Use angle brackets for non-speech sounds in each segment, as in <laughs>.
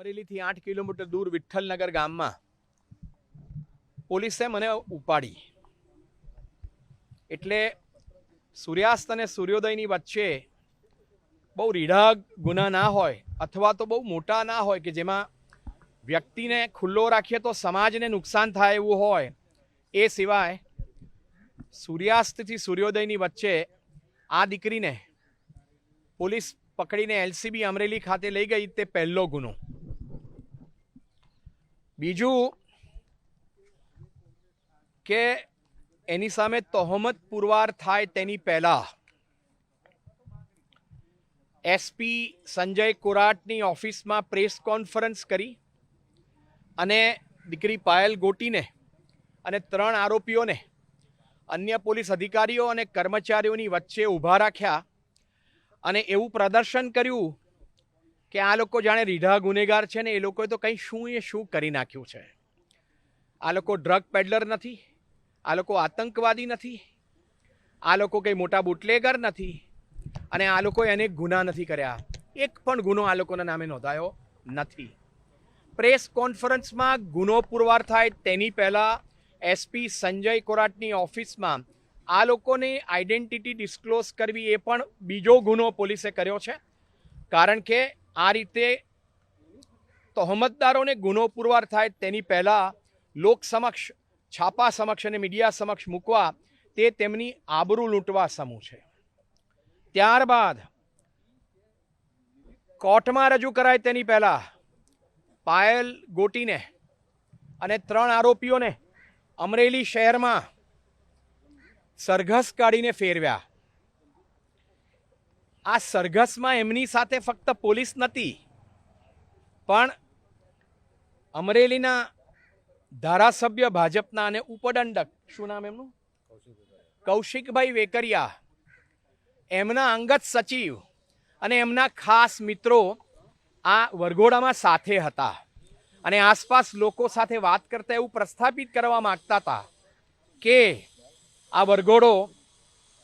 અમરેલીથી આઠ કિલોમીટર દૂર વિઠ્ઠલનગર ગામમાં પોલીસે મને ઉપાડી. એટલે સૂર્યાસ્ત અને સૂર્યોદયની વચ્ચે બહુ રીઢા ગુના ના હોય અથવા તો બહુ મોટા ના હોય કે જેમાં વ્યક્તિને ખુલ્લો રાખીએ તો સમાજને નુકસાન થાય એવું હોય, એ સિવાય સૂર્યાસ્તથી સૂર્યોદયની વચ્ચે આ દીકરીને પોલીસ પકડીને એલસીબી અમરેલી ખાતે લઈ ગઈ તે પહેલો ગુનો. બીજું કે એની સામે તહોમત પુરવાર થાય તેની પહેલા એસપી સંજય કોરાટની ઓફિસમાં પ્રેસ કોન્ફરન્સ કરી અને દીકરી પાયલ ગોટીને અને ત્રણ આરોપીઓને અન્ય પોલીસ અધિકારીઓ અને કર્મચારીઓની વચ્ચે ઊભા રાખ્યા અને એવું પ્રદર્શન કર્યું કે આ લોકો જાણે રીઢા ગુનેગાર છે ને એ લોકોએ તો કંઈ શું એ શું કરી નાખ્યું છે? આ લોકો ડ્રગ પેડલર નથી, આ લોકો આતંકવાદી નથી, આ લોકો કંઈ મોટા બુટલેગર નથી અને આ લોકોએ અનેક ગુના નથી કર્યા. એક પણ ગુનો આ લોકોના નામે નોંધાયો નથી. પ્રેસ કોન્ફરન્સમાં ગુનો પુરવાર થાય તેની પહેલાં એસપી સંજય કોરાટની ઓફિસમાં આ લોકોને આઈડેન્ટિટી ડિસ્ક્લોઝ કરવી એ પણ બીજો ગુનો પોલીસે કર્યો છે. કારણ કે આ રીતે તહોમતદારોને ગુનો પુરવાર થાય તેની પહેલાં લોક સમક્ષ, છાપા સમક્ષ અને મીડિયા સમક્ષ મૂકવા તે તેમની આબરૂ લૂંટવા સમૂહ છે. ત્યારબાદ કોર્ટમાં રજૂ કરાય તેની પહેલાં પાયલ ગોટીને અને ત્રણ આરોપીઓને અમરેલી શહેરમાં સરઘસ કાઢીને ફેરવ્યા. આ સરઘસમાં એમની સાથે ફક્ત પોલીસ નથી, પણ અમરેલીના ધારાસભ્ય ભાજપના અને ઉપદંડક, શું નામ એમનું? કૌશિકભાઈ વેકરિયા, એમના અંગત સચિવ અને એમના ખાસ મિત્રો આ વરઘોડામાં સાથે હતા અને આસપાસ લોકો સાથે વાત કરતા એવું પ્રસ્થાપિત કરવા માગતા હતા કે આ વરઘોડો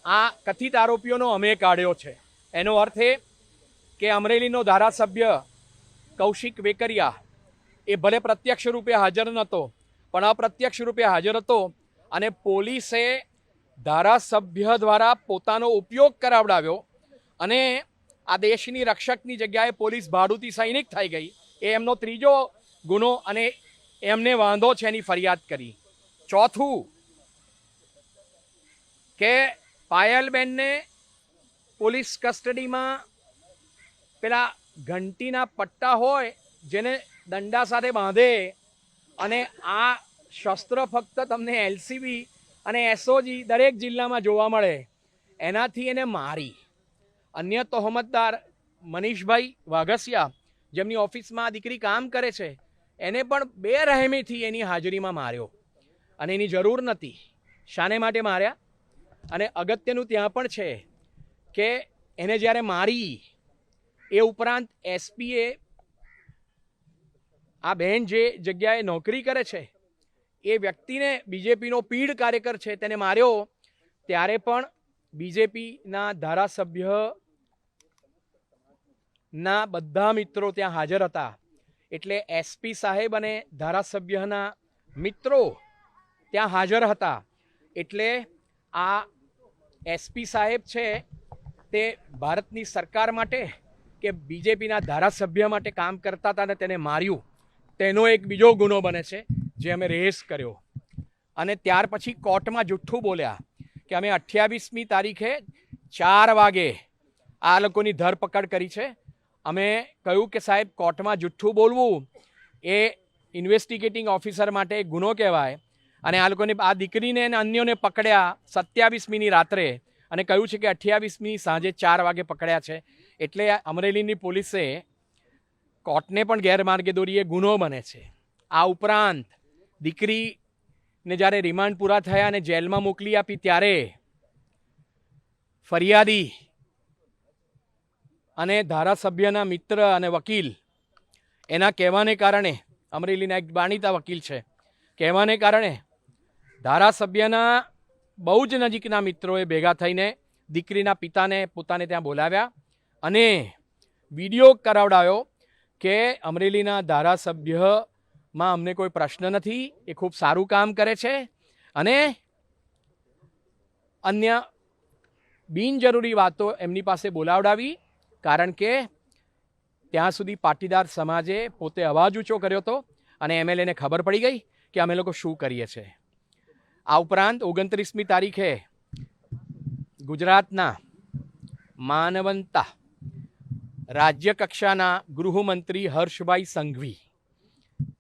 આ કથિત આરોપીઓનો અમે કાઢ્યો છે. એનો અર્થ એ કે અમરેલીનો ધારાસભ્ય કૌશિક વેકરિયા એ ભલે પ્રત્યક્ષ રૂપે હાજર નહોતો, પણ અપ્રત્યક્ષ રૂપે હાજર હતો અને પોલીસે ધારાસભ્ય દ્વારા પોતાનો ઉપયોગ કરાવડાવ્યો અને આ દેશની રક્ષકની જગ્યાએ પોલીસ ભાડુતી સૈનિક થઈ ગઈ. એ એમનો ત્રીજો ગુનો અને એમને વાંધો છે એની ફરિયાદ કરી. ચોથું કે પાયલબેનને પોલીસ કસ્ટડીમાં પેલા ઘંટીના પટ્ટા હોય, જેને દંડા સાથે બાંધે અને આ શસ્ત્ર ફક્ત તમને એલસીબી અને એસઓજી દરેક જિલ્લામાં જોવા મળે, એનાથી એને મારી. અન્ય તહોમતદાર મનીષભાઈ વાઘસિયા, જેમની ઓફિસમાં આ દીકરી કામ કરે છે, એને પણ બે રહેમીથી એની હાજરીમાં માર્યો. અને એની જરૂર નથી. શાને માટે માર્યા? અને અગત્યનું ત્યાં પણ છે કે એને જ્યારે મારી, એ ઉપરાંત એસપીએ, આ બહેન જે જગ્યાએ નોકરી કરે છે, એ વ્યક્તિને બીજેપીનો પીડ કાર્યકર છે તેને માર્યો, ત્યારે પણ બીજેપીના ધારાસભ્ય ના બધા મિત્રો ત્યાં હાજર હતા. એટલે એસપી સાહેબ અને ધારાસભ્યના મિત્રો ત્યાં હાજર હતા. એટલે આ એસપી સાહેબ છે તે ભારતની સરકાર માટે કે બીજેપીના ધારાસભ્ય માટે કામ કરતા હતા અને તેને માર્યું, તેનો એક બીજો ગુનો બને છે, જે અમે રેસ કર્યો. અને ત્યાર પછી કોર્ટમાં જુઠ્ઠું બોલ્યા કે અમે અઠ્યાવીસમી તારીખે ચાર વાગે આ લોકોની ધરપકડ કરી છે. અમે કહ્યું કે સાહેબ, કોર્ટમાં જુઠ્ઠું બોલવું એ ઇન્વેસ્ટિગેટિંગ ઓફિસર માટે ગુનો કહેવાય. અને આ લોકોને, આ દીકરીને અને અન્યોને પકડ્યા સત્યાવીસમીની રાત્રે અને કહ્યું છે કે અઠ્યાવીસમી સાંજે ચાર વાગે પકડ્યા છે. એટલે અમરેલીની પોલીસે કોર્ટને પણ ગેરમાર્ગે દોરી એ ગુનો બને છે. આ ઉપરાંત દીકરીને જ્યારે રિમાન્ડ પૂરા થયા અને જેલમાં મોકલી આપી ત્યારે ફરિયાદી અને ધારાસભ્યના મિત્ર અને વકીલ એના કહેવાને કારણે, અમરેલીના એક જાણીતા વકીલ છે, કહેવાને કારણે ધારાસભ્યના બહુ જ નજીકના મિત્રોએ ભેગા થઈને દીકરીના પિતાને પોતાને ત્યાં બોલાવ્યા અને વીડિયો કરાવડાવ્યો કે અમરેલીના ધારાસભ્યમાં અમને કોઈ પ્રશ્ન નથી, એ ખૂબ સારું કામ કરે છે અને અન્ય બિનજરૂરી વાતો એમની પાસે બોલાવડાવી કારણ કે ત્યાં સુધી પાટીદાર સમાજે પોતે અવાજ ઊંચો કર્યો હતો અને એમએલએને ખબર પડી ગઈ કે અમે લોકો શું કરીએ છીએ. આ ઉપરાંત ઓગણત્રીસમી તારીખે ગુજરાતના માનવંતા રાજ્ય કક્ષાના ગૃહમંત્રી હર્ષભાઈ સંઘવી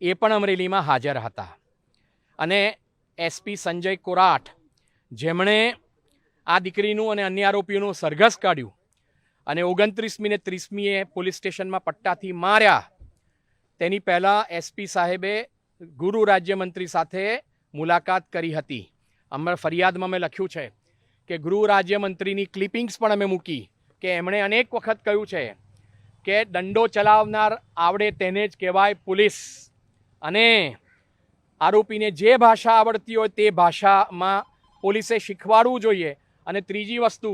એ પણ અમરેલીમાં હાજર હતા. અને એસપી સંજય કોરાટ, જેમણે આ દીકરીનું અને અન્ય આરોપીઓનું સરઘસ કાઢ્યું અને ઓગણત્રીસમી ને ત્રીસમીએ પોલીસ સ્ટેશનમાં પટ્ટાથી માર્યા. તેની પહેલાં એસપી સાહેબે ગુરુ રાજ્યમંત્રી સાથે મુલાકાત કરી હતી. અમારા ફરિયાદમાં મેં લખ્યું છે કે ગૃહ રાજ્યમંત્રીની ક્લિપિંગ્સ પણ અમે મૂકી કે એમણે અનેક વખત કહ્યું છે કે દંડો ચલાવનાર આવડે તેને જ કહેવાય પોલીસ. અને આરોપીને જે ભાષા આવડતી હોય તે ભાષામાં પોલીસે શીખવાડવું જોઈએ. અને ત્રીજી વસ્તુ,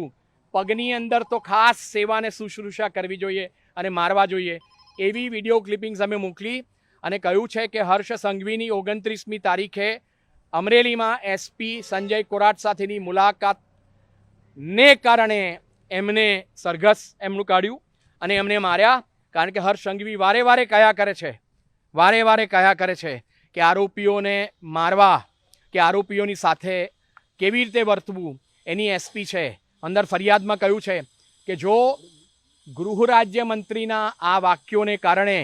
પગની અંદર તો ખાસ સેવાને શુશ્રૂષા કરવી જોઈએ અને મારવા જોઈએ. એવી વીડિયો ક્લિપિંગ્સ અમે મોકલી અને કહ્યું છે કે હર્ષ સંઘવીની ઓગણત્રીસમી તારીખે અમરેલીમાં એસપી સંજય કોરાટ સાથેની મુલાકાતને કારણે એમને સરઘસ એમનું કાઢ્યું અને એમને માર્યા કારણ કે હર્ષ સંઘવી વારે વારે કયા કરે છે? વારે વારે કયા કરે છે કે આરોપીઓને મારવા, કે આરોપીઓની સાથે કેવી રીતે વર્તવું? એની એસપી છે. અંદર ફરિયાદમાં કહ્યું છે કે જો ગૃહ રાજ્યમંત્રીના આ વાક્યોને કારણે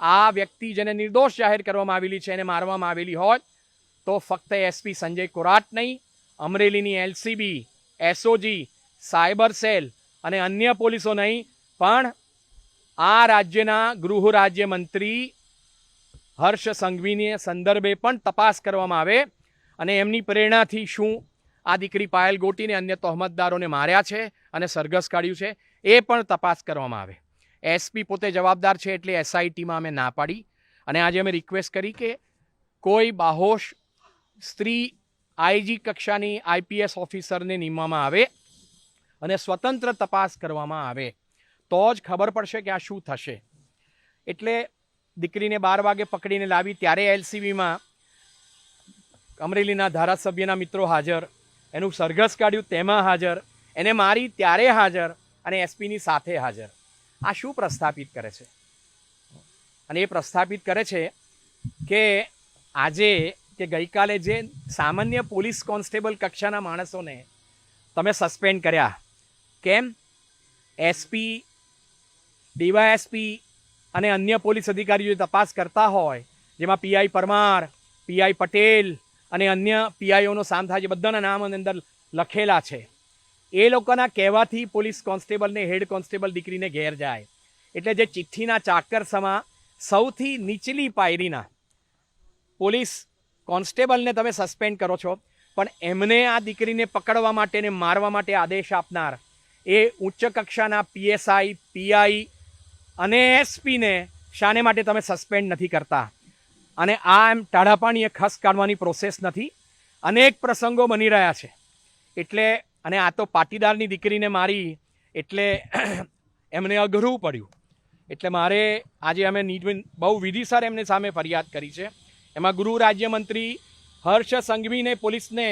આ વ્યક્તિ જેને નિર્દોષ જાહેર કરવામાં આવેલી છે, એને મારવામાં આવેલી હોય તો ફક્ત એસપી સંજય કોરાટ નહીં, અમરેલીની એલસીબી, એસઓજી, સાયબર સેલ અને અન્ય પોલીસો નહીં, પણ આ રાજ્યના ગૃહ રાજ્યમંત્રી હર્ષ સંઘવીને સંદર્ભે પણ તપાસ કરવામાં આવે અને એમની પ્રેરણાથી શું આ દીકરી પાયલ ગોટીને અન્ય તહોમતદારોને માર્યા છે અને સરઘસ કાઢ્યું છે, એ પણ તપાસ કરવામાં આવે. એસપી પોતે જવાબદાર છે એટલે એસઆઈટીમાં અમે ના પાડી અને આજે અમે રિક્વેસ્ટ કરી કે કોઈ બાહોશ સ્ત્રી આઈજી કક્ષાની આઈપીએસ ઓફિસરને નિમવામાં આવે અને સ્વતંત્ર તપાસ કરવામાં આવે. તો જ ખબર પડશે કે આ શું થશે. એટલે દીકરીને બાર વાગે પકડીને લાવી ત્યારે એલસીબીમાં અમરેલીના ધારાસભ્યના મિત્રો હાજર, એનું સરઘસ કાઢ્યું, તેમાં હાજર, એને મારી ત્યારે હાજર અને એસપીની સાથે હાજર. આ શું પ્રસ્થાપિત કરે છે? અને એ પ્રસ્થાપિત કરે છે કે આજે કે ગઈકાલે જે સામાન્ય પોલીસ કોન્સ્ટેબલ કક્ષાના માણસોને તમે સસ્પેન્ડ કર્યા, કેમ? એસપી, ડીવાયએસપી અને અન્ય પોલીસ અધિકારીઓ તપાસ કરતા હોય, જેમાં પીઆઈ પરમાર પીઆઈ પટેલ અને અન્ય પીઆઈઓનો સામ થાય છે બધાના નામ અંદર લખેલા છે. એ લોકોના કહેવાથી પોલીસ કોન્સ્ટેબલને, હેડ કોન્સ્ટેબલ દીકરીને ઘેર જાય. એટલે જે ચિઠ્ઠીના ચાકર સમા સૌથી નીચલી પાયરીના પોલીસ કોન્સ્ટેબલને તમે સસ્પેન્ડ કરો છો. પણ એમને આ દીકરીને પકડવા માટે ને મારવા માટે આદેશ આપનાર એ ઉચ્ચ કક્ષાના પીએસઆઈ, પીઆઈ અને એસપીને શાને માટે તમે સસ્પેન્ડ નથી કરતા. અને આ એમ ટાઢાપાણી એ ખસ કાઢવાની પ્રોસેસ નથી. અનેક પ્રસંગો બની રહ્યા છે. એટલે અને આ તો પાટીદારની દીકરીને મારી એટલે એમને અઘરું પડ્યું. એટલે મારે આજે અમે નીટ બહુ વિધિસર એમની સામે ફરિયાદ કરી છે. એમાં ગૃહ રાજ્યમંત્રી હર્ષ સંઘવીને પોલીસને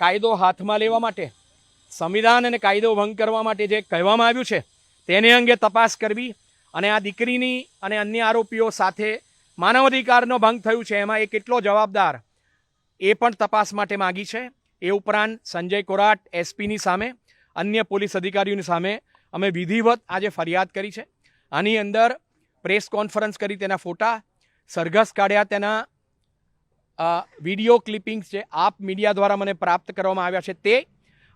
કાયદો હાથમાં લેવા માટે, સંવિધાન અને કાયદો ભંગ કરવા માટે જે કહેવામાં આવ્યું છે, તેને અંગે તપાસ કરવી અને આ દીકરીની અને અન્ય આરોપીઓ સાથે માનવ અધિકારનો ભંગ થયું છે, એમાં એ કેટલો જવાબદાર, એ પણ તપાસ માટે માગી છે. એ ઉપરાંત સંજય કોરાટ, એસપીની સામે, અન્ય પોલીસ અધિકારીઓની સામે અમે વિધિવત આજે ફરિયાદ કરી છે. આની અંદર પ્રેસ કોન્ફરન્સ કરી તેના ફોટા સરઘસ કાઢ્યા તેના વીડિયો ક્લિપિંગ્સ જે આપ મીડિયા દ્વારા મને પ્રાપ્ત કરવામાં આવ્યા છે તે.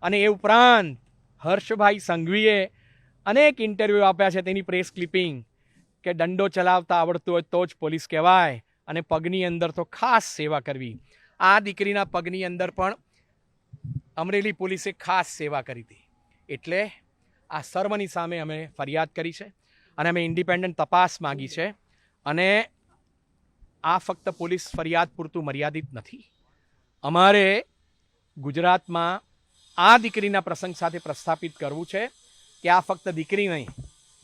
અને એ ઉપરાંત હર્ષભાઈ સંઘવીએ અનેક ઇન્ટરવ્યૂ આપ્યા છે તેની પ્રેસ ક્લિપિંગ કે દંડો ચલાવતા આવડતું હોય તો જ પોલીસ કહેવાય અને પગની અંદર તો ખાસ સેવા કરવી. આ દીકરીના પગની અંદર પણ અમરેલી પોલીસે ખાસ સેવા કરી હતી. એટલે આ સર્વની સામે અમે ફરિયાદ કરી છે અને અમે ઇન્ડિપેન્ડન્ટ તપાસ માગી છે. અને આ ફક્ત પોલીસ ફરિયાદ પૂરતું મર્યાદિત નથી. અમારે ગુજરાતમાં આ દીકરીના પ્રસંગ સાથે પ્રસ્થાપિત કરવું છે કે આ ફક્ત દીકરી નહીં,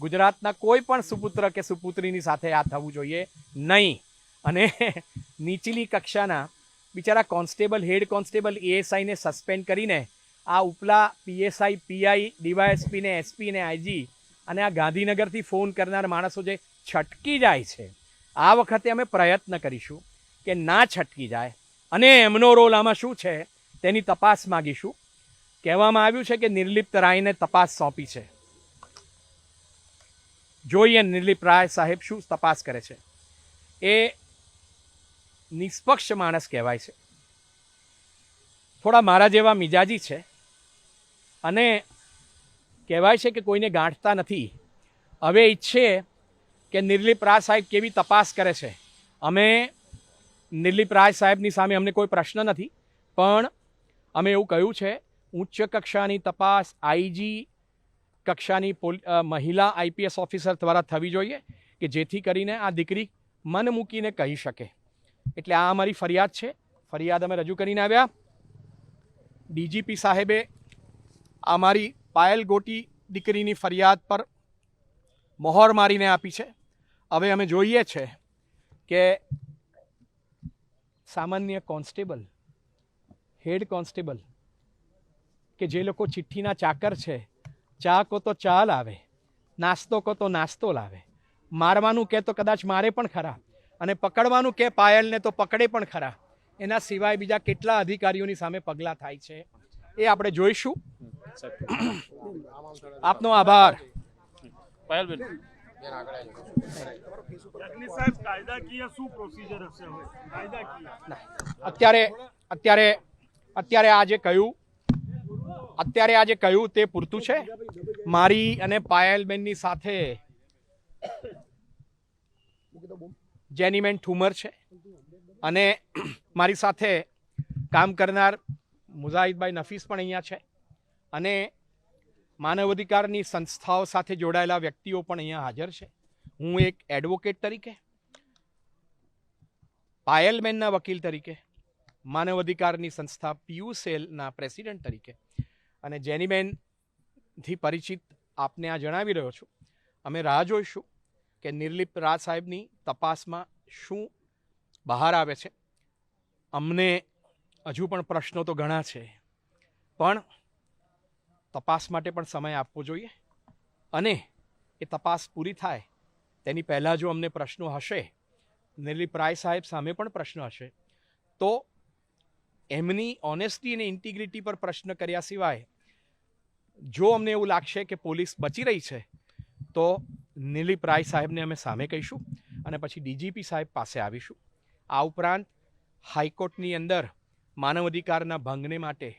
ગુજરાતના કોઈ પણ સુપુત્ર કે સુપુત્રીની સાથે આ થવું જોઈએ નહીં. અને <laughs> નીચલી કક્ષાના બિચારા કોન્સ્ટેબલ, હેડ કોન્સ્ટેબલ, એએસઆઈને સસ્પેન્ડ કરીને આ ઉપલા પીએસઆઈ, પીઆઈ ડીવાયએસપી ને એસપી ને આઈજી અને આ ગાંધીનગરથી ફોન કરનાર માણસો જે છટકી જાય છે. આ વખતે અમે પ્રયત્ન કરીશું કે ના છટકી જાય. અને એમનો રોલ આમાં શું છે તેની તપાસ માગીશું. કહેવામાં આવ્યું છે કે નિર્લિપ્ત રાયને તપાસ સોંપી છે. જોઈએ નિર્લિપ્ત રાય સાહેબ શું તપાસ કરે છે. એ નિષ્પક્ષ માણસ કહેવાય છે. થોડા મારા જેવા મિજાજી છે. અને કહેવાય છે કે કોઈને ગાંઠતા નથી. હવે ઈચ્છે કે નિર્લિપ રાય સાહેબ કેવી તપાસ કરે છે? અમે નિર્લિપ રાય સાહેબની સામે અમને કોઈ પ્રશ્ન નથી, પણ અમે એવું કહ્યું છે, ઉચ્ચ કક્ષાની તપાસ આઈજી કક્ષાની મહિલા આઈપીએસ ઓફિસર દ્વારા થવી જોઈએ કે જેથી કરીને આ દીકરી મન મૂકીને કહી શકે. એટલે આ અમારી ફરિયાદ છે. ફરિયાદ અમે રજૂ કરીને આવ્યા. ડીજીપી સાહેબે અમારી પાયલ ગોટી દીકરીની ફરિયાદ પર મોહર મારીને આપી છે. હવે અમે જોઈએ છે કે સામાન્ય કોન્સ્ટેબલ હેડ કોન્સ્ટેબલ કે જે લોકો ચિઠ્ઠીના ચાકર છે ચા કો તો ચા લાવે નાસ્તો કો તો નાસ્તો લાવે. મારવાનું કે તો કદાચ મારે પણ ખરા અને પકડવાનું કે પાયલને તો પકડે પણ ખરા. એના સિવાય બીજા કેટલા અધિકારીઓની સામે પગલાં થાય છે એ આપણે જોઈશું. આપનો આભાર. પાયલબેન અત્યારે અત્યારે અત્યારે આ જે કહ્યું અત્યારે આ જે કહ્યું તે પૂરતું છે? મારી અને પાયલબેનની સાથે જેનીમેન ઠુમર છે. અને મારી સાથે કામ કરનાર મુઝાહિદભાઈ નફીસ પણ અહીંયા છે. અને માનવ અધિકારની સંસ્થાઓ સાથે જોડાયેલા વ્યક્તિઓ પણ અહીંયા હાજર છે. હું એક એડવોકેટ તરીકે પાયલમેનના વકીલ તરીકે માનવ અધિકારની સંસ્થા પીયુ સેલના પ્રેસિડેન્ટ તરીકે અને જેનીબેનથી પરિચિત આપને આ જણાવી રહ્યો છું. અમે રાહ જોઈશું કે નિર્લિપ્ત રાજ સાહેબની તપાસમાં શું બહાર આવે છે. અમને હજુ પણ પ્રશ્નો તો ઘણા છે. પણ તપાસ માટે પણ સમય આપવો જોઈએ. અને એ તપાસ પૂરી થાય, તેની પહેલાં જો અમને પ્રશ્નો હશે નિર્લિપ પ્રાય સાહેબ સામે પણ પ્રશ્ન હશે, તો એમની ઓનેસ્ટી અને ઇન્ટિગ્રિટી પર પ્રશ્ન કર્યા સિવાય, જો અમને એવું લાગશે કે પોલીસ બચી રહી છે, તો નીલી પ્રાય સાહેબને અમે સામે કહીશું અને પછી ડીજીપી સાહેબ પાસે આવીશું. આ ઉપરાંત હાઈકોર્ટની અંદર માનવ અધિકારના ભંગને માટે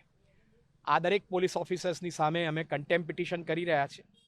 આ દરેક પોલીસ ઓફિસર્સની સામે અમે કન્ટેમ્પ પિટિશન કરી રહ્યા છીએ.